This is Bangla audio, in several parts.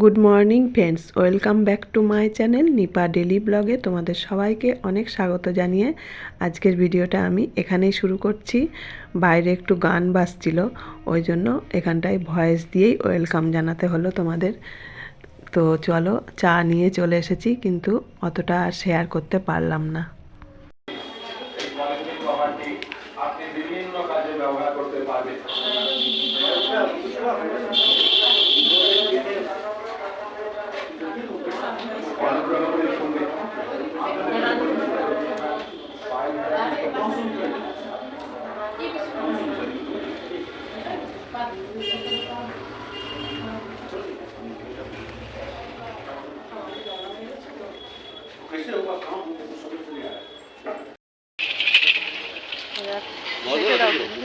Good morning friends welcome back to my channel Nipa daily ব্লগে তোমাদের সবাইকে অনেক স্বাগত জানিয়ে আজকের ভিডিওটা আমি এখানেই শুরু করছি। বাইরে একটু গান বাজছিল, ওই জন্য এখানটায় ভয়েস দিয়েই ওয়েলকাম জানাতে হলো তোমাদের। তো চলো, চা নিয়ে চলে এসেছি, কিন্তু অতটা শেয়ার করতে পারলাম না।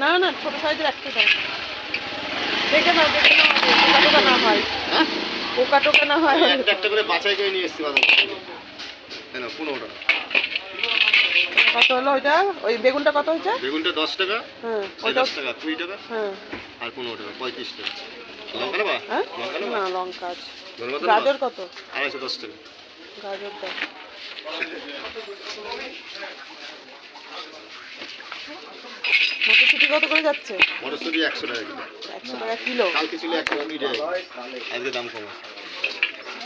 না না ছোট সাইজের একটু দাও। দেখে নাও দেখে নাও পোকা টোকা না হয়। পোকা টোকা না হয়। একটা একটা করে বাছাই করে নিয়ে এসছি বাদাম। কেন পনেরো টাকা কত হলো ওইটা? ওই বেগুনটা কত হয়েছে? বেগুনটা দশ টাকা হ্যাঁ দশ টাকা কুড়ি টাকা। হ্যাঁ। আর পনেরো টাকা পঁয়ত্রিশ টাকা লঙ্কা নেবা? হ্যাঁ? লঙ্কা না লঙ্কা আছে। গাজর কত? আড়াইশো দশ টাকা। গাজর দাও মটরশুঁটি কত করে যাচ্ছে? মটরশুঁটি একশো টাকা কিলো। একশো টাকা কিলো? কালকে ছিল একশো কুড়ি টাকা আজকে দাম কম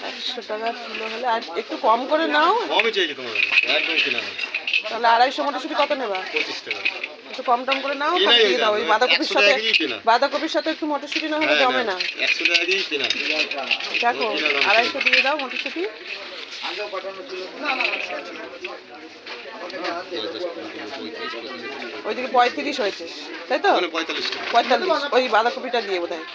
একশো টাকা কিলো হলে আর একটু কম করে নাও। কমই তোমার একদম কিনা তাহলে আড়াইশো মটরশুঁটি কত নেবা? পঁচিশ টাকা। একটু কম টম করে নাও দিয়ে দাও। ওই বাঁধাকপির সাথে। বাঁধাকপির সাথে একটু মটরশুঁটি না হলে হ্যাঁ, জমে না। কেনা। দেখো আড়াইশো দিয়ে দাও মটরশুঁটি। ওইদিকে পঁয়ত্রিশ হয়েছে তাই তো? পঁয়তাল্লিশ ওই বাঁধাকপিটা দিয়ে বোধ হয়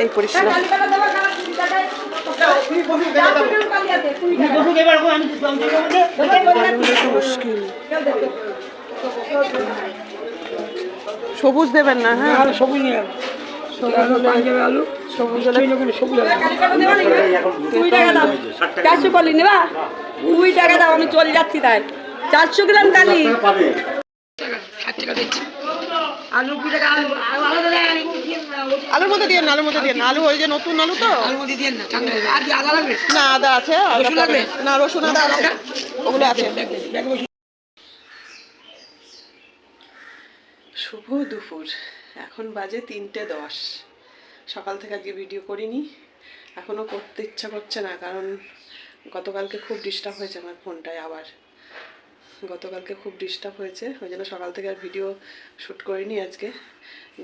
এই পরিষ্কার। মুশকিল। সবুজ দেবেন না হ্যাঁ? সবুজ দাও। চারশো কলি নেবা? কুড়ি টাকা দাও আমি চলে যাচ্ছি তাই। চারশো গ্রাম কালি। আলু কুড়ি টাকা আলু আলু আলাদা আলু আলুর মধ্যে দিয়ে না আলুর মধ্যে দিয়ে না। আলু ওই যে নতুন আলু তো? আলুর মধ্যে দিয়ে না ঠান্ডা আর কি আদা লাগবে? না আদা আছে রসুন লাগবে? না রসুন আদা ওগুলো আছে। শুভ দুপুর। এখন বাজে তিনটে দশ। সকাল থেকে আজকে ভিডিও করিনি। এখনও করতে ইচ্ছা করছে না কারণ গতকালকে খুব ডিস্টার্ব হয়েছে আমার ফোনটায় আবার। গতকালকে খুব ডিস্টার্ব হয়েছে, ওই জন্য সকাল থেকে আর ভিডিও শ্যুট করিনি, আজকে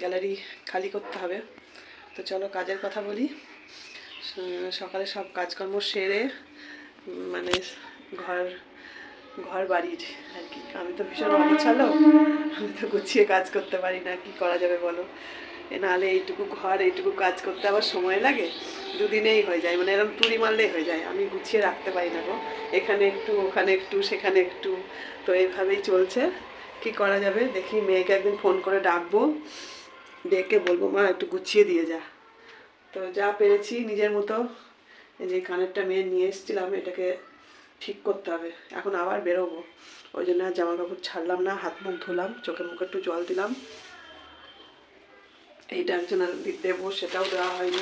গ্যালারি খালি করতে হবে। তো চলো কাজের কথা বলি। সকালে সব কাজকর্ম সেরে মানে ঘর ঘর বাড়ির আর কি। আমি তো ভীষণ অগোছালো, আমি তো গুছিয়ে কাজ করতে পারি না, কি করা যাবে বলো? নাহলে এইটুকু ঘর, এইটুকু কাজ করতে আবার সময় লাগে? দুদিনেই হয়ে যায় মানে এরকম টুরি মারলেই হয়ে যায়। আমি গুছিয়ে রাখতে পারি না গো। এখানে একটু, ওখানে একটু, সেখানে একটু। তো এইভাবেই চলছে। কি করা যাবে? দেখি মেয়েকে একদিন ফোন করে ডাকবো। ডেকে বলব, মা, একটু গুছিয়ে দিয়ে যা। তো যা পেরেছি নিজের মতো। যে কানেরটা মেয়ে নিয়ে এসেছিলাম, এটাকে ঠিক করতে হবে। এখন আবার বেরোবো। ওই জন্য জামা কাপড় ছাড়লাম না হাত মুখ ধুলাম চোখে মুখে একটু জল দিলাম। এইটা একজন আর দি- দেবো সেটাও দেওয়া হয়নি।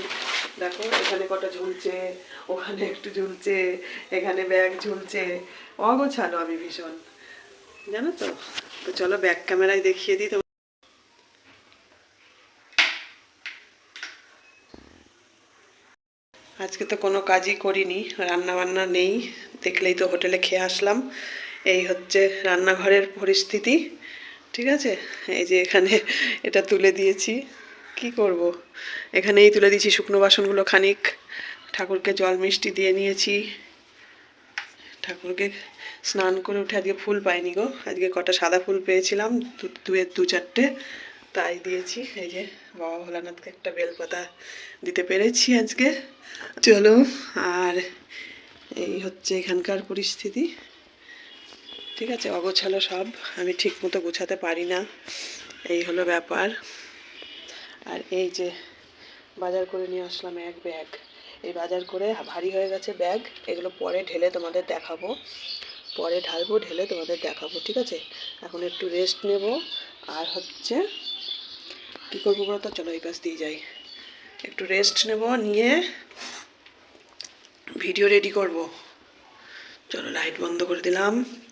দেখো, এখানে কটা ঝুলছে, ওখানে একটু ঝুলছে, এখানে ব্যাগ ঝুলছে। অগোছালো আমি ভীষণ। জানো তো? তো চলো ব্যাক ক্যামেরায় দেখিয়ে দিই আজকে তো কোনো কাজই করিনি রান্না বান্না নেই, দেখলেই তো হোটেলে খেয়ে আসলাম। এই হচ্ছে রান্নাঘরের পরিস্থিতি, ঠিক আছে? এই যে এখানে এটা তুলে দিয়েছি। কি করব? এখানেই তুলে দিয়েছি শুকনো বাসনগুলো খানিক। ঠাকুরকে জল মিষ্টি দিয়ে নিয়েছি। ঠাকুরকে স্নান করে উঠে আজকে ফুল পাইনি গো। আজকে কটা সাদা ফুল পেয়েছিলাম দুয়ের দু চারটে। তাই দিয়েছি। এই যে বাবা ভোলানাথকে একটা বেলপাতা দিতে পেরেছি আজকে। চলো, আর এই হচ্ছে এখানকার পরিস্থিতি। ঠিক আছে, অগোছালো সব। আমি ঠিক মতো গোছাতে পারি না। এই হলো ব্যাপার। আর এই যে বাজার করে নিয়ে আসলাম এক ব্যাগ। এই বাজার করে ভারী হয়ে গেছে ব্যাগ। এগুলো পরে ঢেলে তোমাদের দেখাবো। পরে ঢালবো, ঢেলে তোমাদের দেখাবো, ঠিক আছে? এখন একটু রেস্ট নেব। আর হচ্ছে, কী করব বলো তো? চলো এই পাশ দিয়ে যাই। একটু রেস্ট নেব, নিয়ে ভিডিও রেডি করব। চলো লাইট বন্ধ করে দিলাম।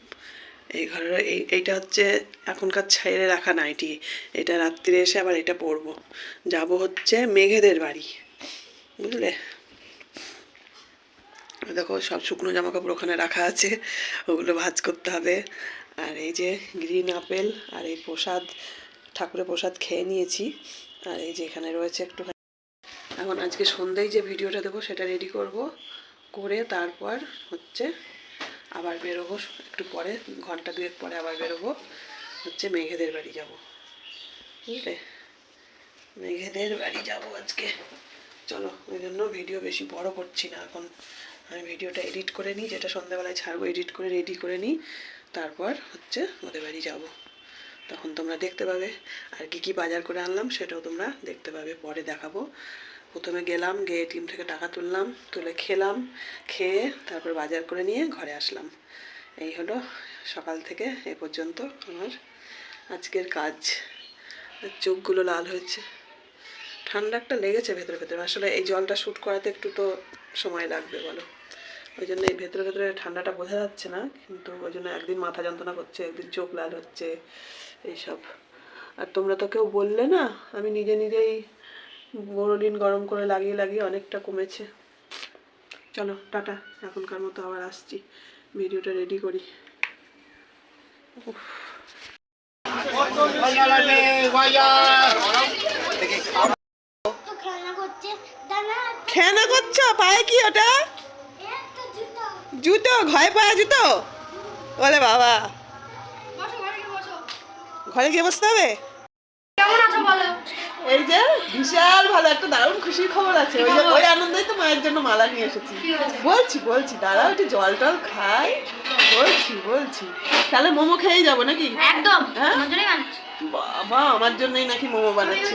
এই ঘরের এই, এইটা হচ্ছে এখনকার ছেড়ে রাখা নাইটি। এটা রাত্রিরে এসে আবার এটা পরবো। যাব হচ্ছে মেঘেদের বাড়ি। বুঝলে? দেখো, সব শুকনো জামা কাপড় ওখানে রাখা আছে। ওগুলো ভাজ করতে হবে। আর এই যে গ্রিন আপেল আর এই প্রসাদ, ঠাকুরের প্রসাদ খেয়ে নিয়েছি। আর এই যে এখানে রয়েছে একটু এখন আজকে সন্ধ্যায় যে ভিডিওটা দেবো, সেটা রেডি করব। করে তারপর হচ্ছে আবার বেরোবো, একটু পরে, ঘণ্টা দুয়েক পরে আবার বেরোবো। হচ্ছে মেঘেদের বাড়ি যাব। বুঝলে? মেঘেদের বাড়ি যাব আজকে। চলো, ওই জন্য ভিডিও বেশি বড় করছি না। এখন আমি ভিডিওটা এডিট করে নিই, যেটা সন্ধ্যাবেলায় ছাড়বো, এডিট করে, রেডি করে নিই। তারপর হচ্ছে ওদের বাড়ি যাব। তখন তোমরা দেখতে পাবে। আর কি কি বাজার করে আনলাম, সেটাও তোমরা দেখতে পাবে। পরে দেখাবো। প্রথমে গেলাম, গিয়ে টিম থেকে টাকা তুললাম, তুলে খেলাম, খেয়ে তারপর বাজার করে নিয়ে ঘরে আসলাম। এই হলো সকাল থেকে এ পর্যন্ত আমার আজকের কাজ। চোখগুলো লাল হয়েছে। ঠান্ডা একটা লেগেছে ভেতরে ভেতরে। আসলে এই জলটা শ্যুট করাতে একটু তো সময় লাগবে, বলো। ওই জন্য এই ভেতরে ভেতরে ঠান্ডাটা বোঝা যাচ্ছে না, কিন্তু ওই জন্য একদিন মাথা যন্ত্রণা করছে, একদিন চোখ লাল হচ্ছে, এইসব। আর তোমরা তো কেউ বললে না, আমি নিজে নিজেই বোরোলিন গরম করে লাগিয়ে লাগিয়ে অনেকটা কমেছে। চলো, টাটা। এখনকার মতো আবার আসছি। ভিডিওটা রেডি করি। খেয়ানা করছ? পায়ে কি ওটা? জুতো? ঘরে পায়ে জুতো? বলে বাবা। ঘরে গিয়ে বসতে হবে? কেমন আছো বলো? এই যে বিশাল ভালো একটা দারুণ খুশির খবর আছে। ওই যে ওই আনন্দেই তো মায়ের জন্য মালা নিয়ে এসেছি। বলছি বলছি দাঁড়াও একটু জল টল খাই। বলছি বলছি। তাহলে মোমো খেয়েই যাব নাকি? একদম। হ্যাঁ? বাবা আমার জন্যই নাকি মোমো বানাচ্ছে।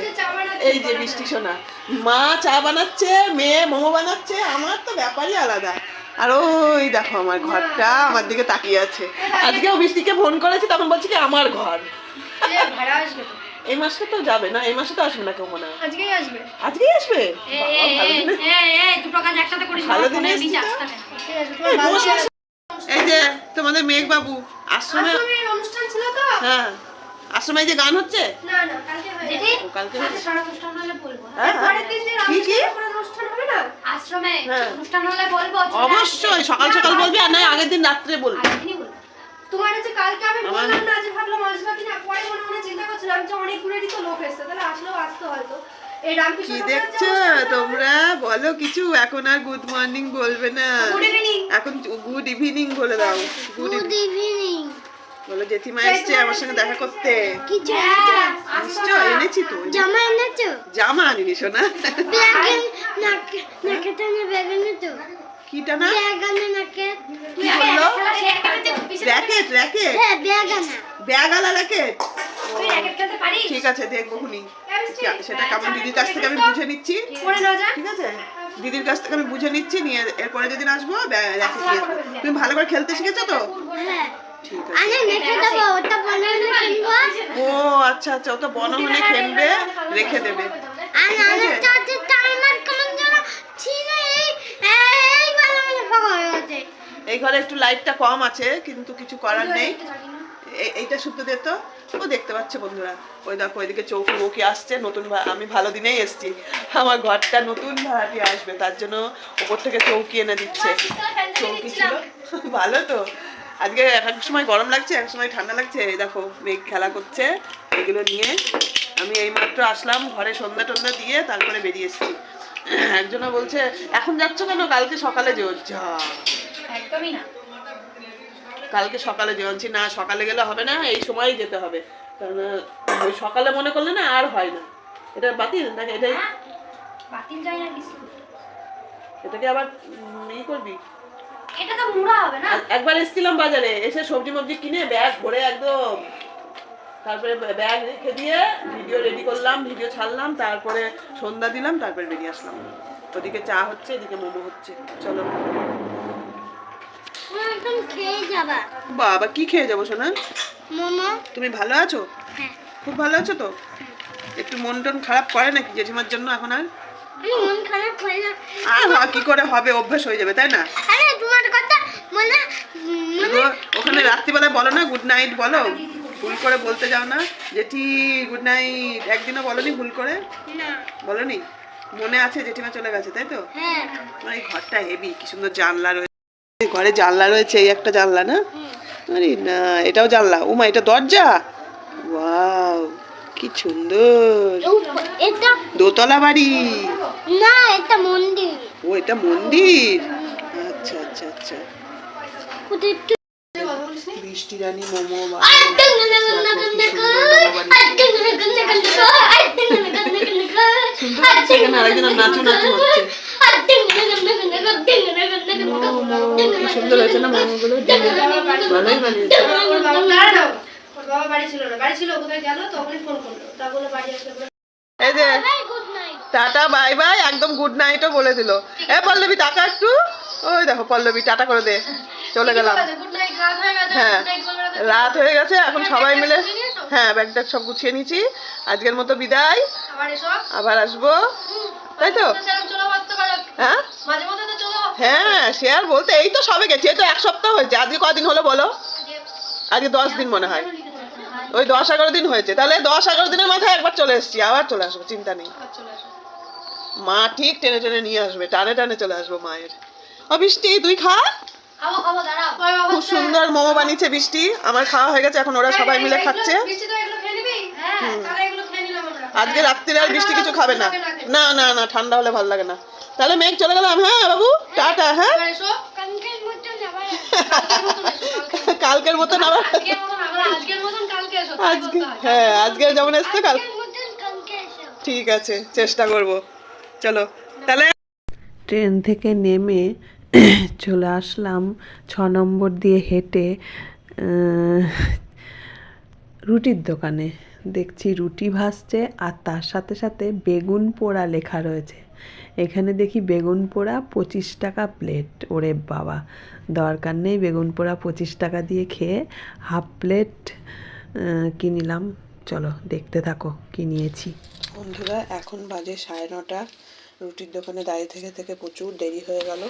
এই যে বৃষ্টি সোনা মা চা বানাচ্ছে মেয়ে মোমো বানাচ্ছে আমার তো ব্যাপারই আলাদা। আর ওই দেখো আমার ঘরটা আমার দিকে তাকিয়ে আছে। আজকেও বৃষ্টিকে ফোন করেছি তখন বলছি কি আমার ঘর। ভাড়া আসবে এই মাসে তো যাবে না এই মাসে তো আসবে না কেউ মনে হয় আজকেই আসবে আজকেই আসবে এই, ভালো দিনে-। যে তোমাদের মেঘ বাবু আশ্রমে অনুষ্ঠান ছিল তো? হ্যাঁ আশ্রমে যে গান হচ্ছে না, না, কালকে হয়ে। কালকে অনুষ্ঠান হলে বলব, হ্যাঁ? হ্যাঁ, হ্যাঁ। পরের দিন যে কি, কি? অনুষ্ঠান হবে না? আশ্রমে হ্যাঁ। অনুষ্ঠান হলে বলব অবশ্যই সকাল সকাল বলবি আর নয় আগের দিন রাত্রে বলব। তোমার যে কালকে আমি বললাম না যে ভাবলাম আসবে কিনা পরে মনে মনে চিন্তা করছিলাম যে অনেক দূরেরই তো লোক এসছে তাহলে আসলেও আসতে হয়তো। এই রামকৃষ্ণ কি দেখছ? তোমরা বলো কিছু এখন আর গুড মর্নিং বলবে না. এখন গুড ইভিনিং বলে দাও। Good evening. বলো জেঠিমা এসছে আমার সঙ্গে দেখা করতে। কিছু আসছো এনেছি তো জামা এনেছো? জামা আনিনি শোনা ব্যাগেন নাকে নাকে টানে ব্যাগ এনেছো কিটা না? কি বলল? Racket racket. হ্যাঁ ব্যাগ আলা র্যাকেট। ঠিক আছে দেখব খুনি সেটা কেমন? দিদির কাছ থেকে আমি বুঝে নিচ্ছি। পড়ে না যা। ঠিক আছে? দিদির কাছ থেকে আমি বুঝে নিচ্ছি নিয়ে এরপরে যেদিন আসব র্যাকেট নিয়ে তুমি ভালো করে খেলতে শিখেছো তো? হ্যাঁ। ঠিক আছে। আনে রেখে দেবো ওটা বলে কিনবো। ও আচ্ছা আচ্ছা ও তো বনমনে খেলবে রেখে দেবে। এই ঘরে একটু লাইটটা কম আছে কিন্তু কিছু করার নেই। এইটা শুদ্ধ দে তো। ও দেখতে পাচ্ছে বন্ধুরা। ওই দেখো ওইদিকে চৌকি আসছে নতুন আমি ভালো দিনেই এসছি। আমার ঘরটা নতুন ভাড়াটি আসবে তার জন্য ওপর থেকে চৌকি এনে দিচ্ছে। চৌকি ছিল। ভালো তো। আজকে এক এক সময় গরম লাগছে এক সময় ঠান্ডা লাগছে। এই দেখো মেঘ খেলা করছে। এগুলো নিয়ে আমি এই মাত্র আসলাম ঘরে সন্ধ্যা টন্ধ্যা দিয়ে তারপরে বেরিয়ে এসেছি। একজনা বলছে এখন যাচ্ছ কেন? কালকে সকালে যেও। যা। একদমই না। কালকে সকালে যেওয়ানছি না সকালে গেলে হবে না এই সময়ই যেতে হবে। কারণ ওই সকালে মনে করলে না আর হয় না। এটা বাতিল নাকি এটাই? বাতিল যায় না কিছু। এটাকে আবার ই করবি? এটা তো মুড়া হবে না? একবার এসেছিলাম বাজারে এসে সবজি মবজি কিনে ব্যাগ ভরে একদম তারপরে ব্যাগ রেখে দিয়ে ভিডিও রেডি করলাম ভিডিও ছাড়লাম তারপরে সন্ধ্যা দিলাম তারপরে বেরিয়ে আসলাম। ওদিকে চা হচ্ছে এদিকে মোমো হচ্ছে। চলো। বাবা কি খেয়ে যাব সোনা? মোমো। তুমি ভালো আছো? হ্যাঁ। খুব ভালো আছো তো? একটু মন টন খারাপ করে নাকি জেঠিমার জন্য এখন আর? মন খারাপ হয় না। আর হয় কি করে হবে? অভ্যাস হয়ে যাবে তাই না? আরে তোমার কথা ওখানে রাত্রিবেলায় বলো না গুড নাইট বলো। ভুল করে বলতে যাও না। জেঠি গুড নাইট একদিনও বলনি ভুল করে? না। বলনি? মনে আছে জেঠিমা চলে গেছে তাই তো? হ্যাঁ। এই ঘরটা হেভি কি সুন্দর জানলা রয়েছে ঘরে জানলা রয়েছে এই একটা জানলা না? আরে না এটাও জানলা। উমা এটা দরজা? ওয়াও কি সুন্দর। এটা? দোতলা বাড়ি। না এটা মন্দির। ও এটা মন্দির? আচ্ছা আচ্ছা আচ্ছা। বৃষ্টি রানী মোমো সুন্দর হয়েছে না মোমোগুলো ভালোই বানিয়েছে বাবা দাঁড়াও ওর বাবা বাড়ি ছিল না বাড়ি ছিল কোথায় গেল তখনই ফোন করল তা বলে বাড়ি আসলে এই যে টাটা বাই বাই একদম গুড নাইটও বলে দিল এ পল্লবী টাকা একটু ওই দেখো পল্লবী টাটা করে দে চলে গেলাম হয়ে। রাত হয়ে গেছে এখন সবাই মিলে হ্যাঁ ব্যাগ ট্যাগ সব গুছিয়ে নিয়েছি আজকের মতো বিদায়। আবার আসব। তাই তো? হ্যাঁ? হ্যাঁ সে আর বলতে এই তো সবে গেছি এই তো এক সপ্তাহ হয়েছে। আজকে কদিন হলো বলো? আজকে দশ দিন মনে হয়। ওই দশ এগারো দিন হয়েছে। তাহলে দশ এগারো দিনের মাথায় একবার চলে এসেছি আবার চলে আসব চিন্তা নেই। মা ঠিক টেনে টেনে নিয়ে আসবে টানে টানে চলে আসব মায়ের। ও বৃষ্টি তুই খা। খাব সুন্দর মোমো বানিয়েছে বৃষ্টি। আমার খাওয়া হয়ে গেছে এখন ওরা সবাই মিলে খাচ্ছে। বৃষ্টি তো এগুলো খেয়ে নিবি? হ্যাঁ তাহলে এগুলো খেয়ে নিলাম আমরা। আজকে রাত্রিরে আর বৃষ্টি কিছু খাবে না। না না না ঠান্ডা হলে ভালো লাগে না। তাহলে মেঘ চলে গেলাম হ্যাঁ বাবু? টাটা হ্যাঁ? কালকের মতো যাবা কালকের মতন আবার আজকে হ্যাঁ। আজকে যেমন এসছে কাল ঠিক আছে চেষ্টা করব। চলো তাহলে ট্রেন থেকে নেমে চলে আসলাম ছ নম্বর দিয়ে হেঁটে রুটির দোকানে। দেখছি রুটি ভাসছে আর তার সাথে সাথে বেগুন পোড়া লেখা রয়েছে। এখানে দেখি বেগুন পোড়া পঁচিশ টাকা প্লেট ওরে বাবা, দরকার নেই বেগুন পোড়া পঁচিশ টাকা দিয়ে খেয়ে হাফ প্লেট কিনিলাম চলো দেখতে থাকো কি নিয়েছি। বন্ধুরা, এখন বাজে সাড়ে নটা। রুটির দোকানে দাঁড়িয়ে থেকে থেকে প্রচুর দেরি হয়ে গেল।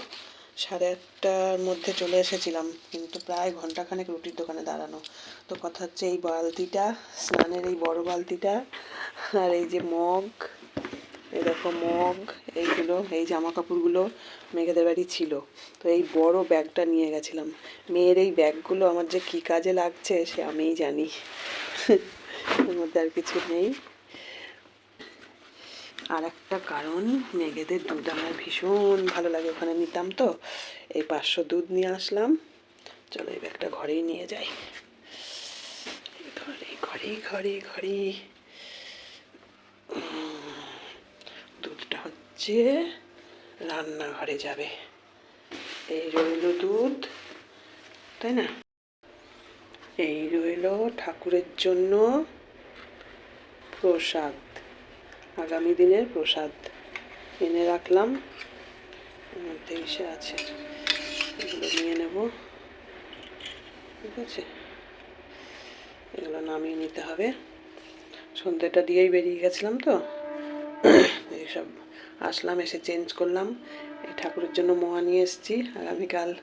সাড়ে আটটার মধ্যে চলে এসেছিলাম। কিন্তু প্রায় ঘন্টাখানেক রুটির দোকানে দাঁড়ানো। তো কথা হচ্ছে এই বালতিটা, স্নানের এই বড় বালতিটা, আর এই যে মগ দেখো মগ, এইগুলো, এই জামা কাপড়গুলো মেঘেদের বাড়ি ছিল। তো এই বড় ব্যাগটা নিয়ে গেছিলাম। মেয়ের এই ব্যাগগুলো আমার যে কী কাজে লাগছে সে আমিই জানি। এর মধ্যে আর কিছু নেই। আর একটা কারণ মেঘেদের দুধ আমার ভীষণ ভালো লাগে ওখানে নিতাম তো, এই পাঁচশো দুধ নিয়ে আসলাম। চলো এই ব্যাগটা ঘরেই নিয়ে যাই। ঘরে ঘরে ঘরে ঘরে। দুধটা হচ্ছে রান্নাঘরে যাবে। এই রইল দুধ, তাই না? এই রইল ঠাকুরের জন্য প্রসাদ। আগামী দিনের প্রসাদ এনে রাখলাম। এসে আছে। এগুলো নিয়ে নেব। ঠিক আছে? এগুলো নামিয়ে নিতে হবে। সন্ধ্যেটা দিয়েই বেরিয়ে গেছিলাম তো। এইসব আসলাম, এসে চেঞ্জ করলাম। এই ঠাকুরের জন্য মোয়া নিয়ে এসেছি। আগামীকাল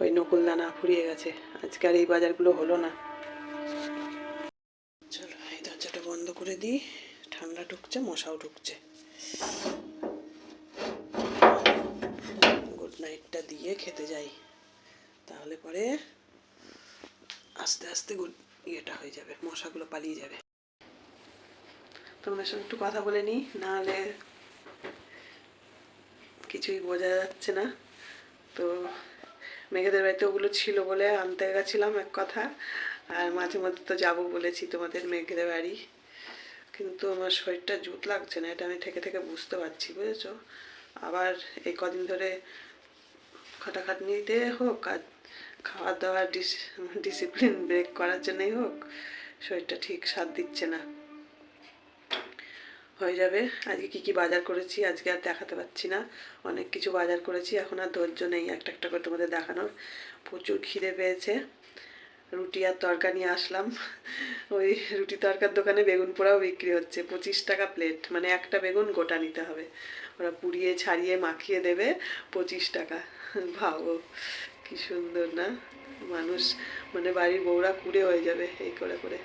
ওই নকুলদানা ফুরিয়ে গেছে। আজকে আর এই বাজারগুলো হলো না। চলো, এই দরজাটা বন্ধ করে দিই। ঠান্ডা ঢুকছে, মশাও ঢুকছে। গুড নাইটটা দিয়ে খেতে যাই। তাহলে পরে আস্তে আস্তে গুড ইয়েটা হয়ে যাবে, মশাগুলো পালিয়ে যাবে। তোমাদের সঙ্গে একটু কথা বলে নিই, নাহলে কিছুই বোঝা যাচ্ছে না। তো মেঘেদের বাড়িতে ওগুলো ছিল বলে আনতে গেছিলাম এক কথা, আর মাঝে মধ্যে তো যাব বলেছি তোমাদের মেঘেদের বাড়ি। কিন্তু আমার শরীরটা জুত লাগছে না, এটা আমি থেকে থেকে বুঝতে পারছি, বুঝেছ? আবার এই কদিন ধরে খাটাখাটনিতে হোক, আর খাওয়া দাওয়ার ডিস ডিসিপ্লিন ব্রেক করার জন্যই হোক, শরীরটা ঠিক সাথ দিচ্ছে না। হয়ে যাবে। আজকে কি কি বাজার করেছি আজকে আর দেখাতে পারছি না। অনেক কিছু বাজার করেছি, এখন আর ধৈর্য নেই একটা একটা করে তোমাদের দেখানোর। প্রচুর খিদে পেয়েছে। রুটি আর তরকা নিয়ে আসলাম। ওই রুটি তরকার দোকানে বেগুন পোড়াও বিক্রি হচ্ছে, পঁচিশ টাকা প্লেট মানে একটা বেগুন গোটা নিতে হবে। ওরা পুড়িয়ে, ছাড়িয়ে, মাখিয়ে দেবে, পঁচিশ টাকা। ভাবো, কি সুন্দর না? মানুষ মানে বাড়ির বউরা কুড়ে হয়ে যাবে এই করে করে।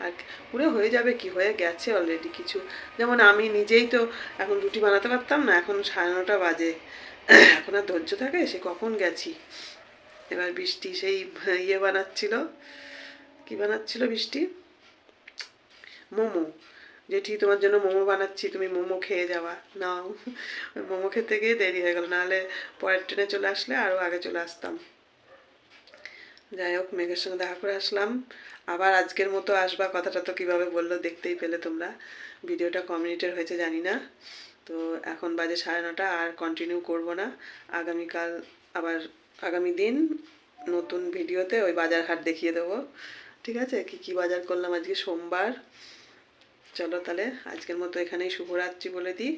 আর পুরো হয়ে যাবে কি? হয়ে গেছে অলরেডি কিছু। যেমন আমি নিজেই তো এখন রুটি বানাতে পারতাম না, এখন সাড়ে নটা বাজে। এখন আর ধৈর্য থাকে, সে কখন গেছি? এবার বৃষ্টি সেই ইয়ে বানাচ্ছিল। কি বানাচ্ছিল বৃষ্টি মোমো। জেঠি, তোমার জন্য মোমো বানাচ্ছি, তুমি মোমো খেয়ে যাওয়া, নাও। মোমো খেতে গিয়ে দেরি হয়ে গেল। নাহলে পরের ট্রেনে চলে আসলে আরও আগে চলে আসতাম। যাই হোক, মেঘের সঙ্গে দেখা করে আসলাম। আবার আজকের মতো আসবা কথাটা তো কীভাবে বলল দেখতেই পেলে তোমরা। ভিডিওটা ক মিনিটের হয়েছে, জানি না। তো এখন বাজে সাড়ে নটা, আর কন্টিনিউ করব না। আগামীকাল আবার আগামী দিন নতুন ভিডিওতে ওই বাজার হাট দেখিয়ে দেবো। ঠিক আছে? কি কি বাজার করলাম আজকে? সোমবার। চলো তাহলে আজকের মতো এখানেই শুভরাত্রি বলে দিই।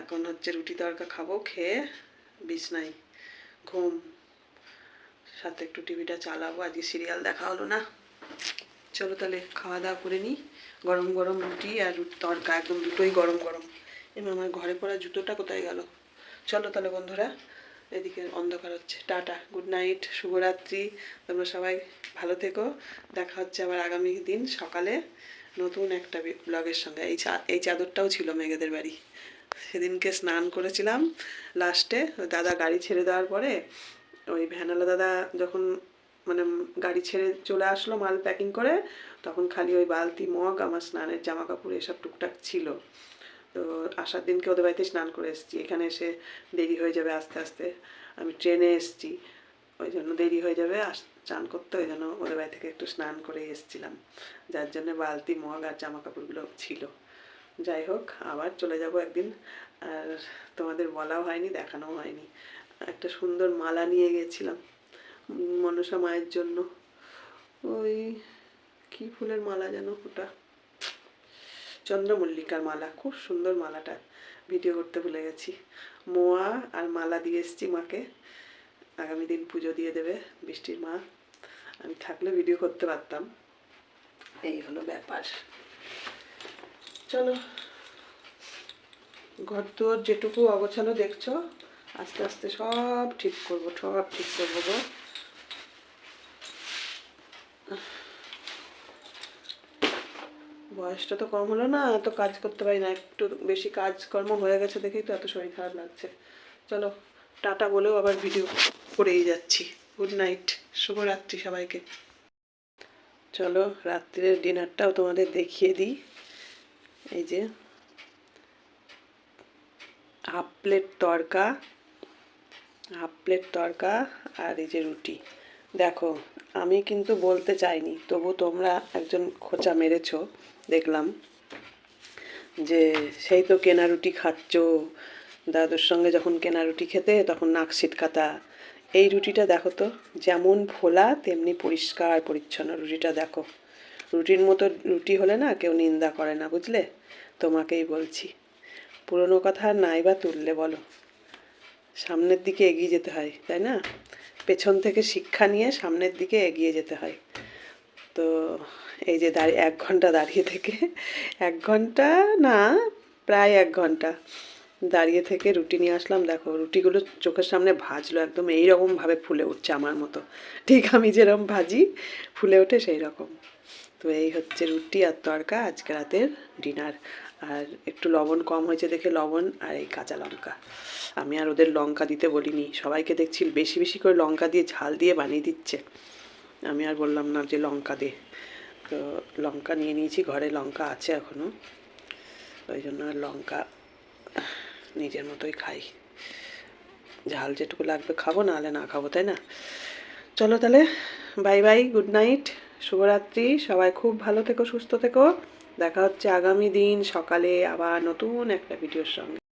এখন হচ্ছে রুটি তরকা খাব, খেয়ে বিছনাই ঘুম। সাথে একটু টিভিটা চালাবো। আজকে সিরিয়াল দেখা হলো না। চলো তাহলে খাওয়া দাওয়া করে নিই। গরম গরম রুটি আর তরকা একদম দুটোই গরম গরম। এবার আমার ঘরে পড়া জুতোটা কোথায় গেল? চলো তাহলে বন্ধুরা এদিকে অন্ধকার হচ্ছে। টাটা গুড নাইট শুভরাত্রি। তোমরা সবাই ভালো থেকো। দেখা হচ্ছে আবার আগামী দিন সকালে নতুন একটা ব্লগের সঙ্গে। এই এই চাদরটাও ছিল মেঘেদের বাড়ি। সেদিনকে স্নান করেছিলাম লাস্টে। দাদা গাড়ি ছেড়ে দেওয়ার পরে ওই ভ্যানালা দাদা যখন মানে গাড়ি ছেড়ে চলে আসলো মাল প্যাকিং করে, তখন খালি ওই বালতি মগ, আমার স্নানের জামা কাপড় এসব টুকটাক ছিল। তো আসার দিনকে ওদের বাড়িতে স্নান করে এসেছি। এখানে এসে দেরি হয়ে যাবে আস্তে আস্তে। আমি ট্রেনে এসেছি। ওই জন্য দেরি হয়ে যাবে। আস চান করতে ওই জন্য ওদের বাড়ি থেকে একটু স্নান করে এসেছিলাম। যার জন্য বালতি, মগ আর জামা কাপড়গুলো ছিল। যাই হোক, আবার চলে যাব একদিন। আর তোমাদের বলাও হয়নি, দেখানোও হয়নি। একটা সুন্দর মালা নিয়ে গেছিলাম মনসা মায়ের জন্য। ওই কি ফুলের মালা যেন ওটা? চন্দ্রমল্লিকার মালা, খুব সুন্দর মালাটা ভিডিও করতে ভুলে গেছি। মোয়া আর মালা দিয়ে এসেছি মাকে। আগামী দিন পুজো দিয়ে দেবে বৃষ্টির মা। আমি থাকলে ভিডিও করতে পারতাম। এই হলো ব্যাপার। চলো ঘর তোর যেটুকু অগোছালো দেখছ, আস্তে আস্তে সব ঠিক করব, সব ঠিক করব গো। বয়সটা তো কম হলো না এত কাজ করতে পারি না, একটু বেশি কাজকর্ম হয়ে গেছে দেখেই তো এত শরীর খারাপ লাগছে। চলো, টাটা বলেও আবার ভিডিও করেই যাচ্ছি। গুড নাইট শুভরাত্রি সবাইকে। চলো, রাত্রির ডিনারটাও তোমাদের দেখিয়ে দিই। এই যে half plate tadka half plate tadka আর এই যে রুটি। দেখো, আমি কিন্তু বলতে চাইনি, তবু তোমরা একজন খোঁচা মেরেছো। দেখলাম যে সেই তো কেনা রুটি খাচ্ছ, দাদুর সঙ্গে যখন কেনা রুটি খেতে তখন নাক ছিটকাতা। এই রুটিটা দেখো তো, যেমন ফোলা তেমনি পরিষ্কার পরিচ্ছন্ন রুটিটা দেখো। রুটির মতো রুটি হলে না কেউ নিন্দা করে না, বুঝলে? তোমাকেই বলছি। পুরনো কথা নাই বা তুললে বলো। সামনের দিকে এগিয়ে যেতে হয়, তাই না? পেছন থেকে শিক্ষা নিয়ে সামনের দিকে এগিয়ে যেতে হয়। তো এই যে দাঁড়িয়ে, এক ঘণ্টা দাঁড়িয়ে থেকে, এক ঘণ্টা না, প্রায় এক ঘণ্টা দাঁড়িয়ে থেকে রুটি নিয়ে আসলাম। দেখো, রুটিগুলো চোখের সামনে ভাজলো একদম এইরকমভাবে ফুলে উঠছে আমার মতো। ঠিক আমি যেরকম ভাজি, ফুলে ওঠে সেই রকম তো এই হচ্ছে রুটি আর তরকা আজকে রাতের ডিনার। আর একটু লবণ কম হয়েছে দেখে লবণ আর এই কাঁচা লঙ্কা। আমি আর ওদের লঙ্কা দিতে বলিনি। সবাইকে দেখছি বেশি বেশি করে লঙ্কা দিয়ে ঝাল দিয়ে বানিয়ে দিচ্ছে। আমি আর বললাম না যে লঙ্কা দে। তো লঙ্কা নিয়ে নিয়েছি, ঘরে লঙ্কা আছে এখনও ওই জন্য লঙ্কা নিজের মতোই খাই। ঝাল যেটুকু লাগবে খাব, নাহলে না খাব, তাই না? চলো তাহলে বাই বাই গুড নাইট শুভরাত্রি, সবাই খুব ভালো থেকো, সুস্থ থেকো। দেখা হচ্ছে আগামী দিন সকালে আবার নতুন একটা ভিডিওর সঙ্গে।